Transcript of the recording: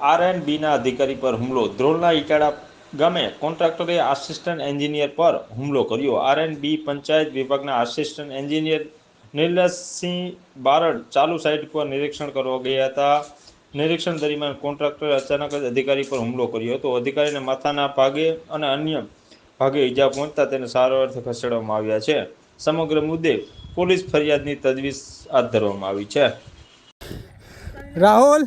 R and બીના અધિકારી પર હુમલો. ધ્રોલના ઇટાડા ગામે કોન્ટ્રાક્ટરે આસિસ્ટન્ટ એન્જિનિયર પર હુમલો કર્યો. આર એન્ડ બી પંચાયત વિભાગના આસિસ્ટન્ટ એન્જિનિયર નિર્લસિંહ બારડ ચાલુ સાઇટ પર નિરીક્ષણ કરવા ગયા હતા. નિરીક્ષણ દરમિયાન કોન્ટ્રાક્ટરે અચાનક જ અધિકારી પર હુમલો કર્યો હતો. અધિકારીને માથાના ભાગે અને અન્ય ભાગે ઈજા પહોંચતા તેને સારો સારવારથી ખસેડવામાં આવ્યા છે. સમગ્ર મુદ્દે પોલીસ ફરિયાદની તજવીજ હાથ ધરવામાં આવી છે. રાહુલ!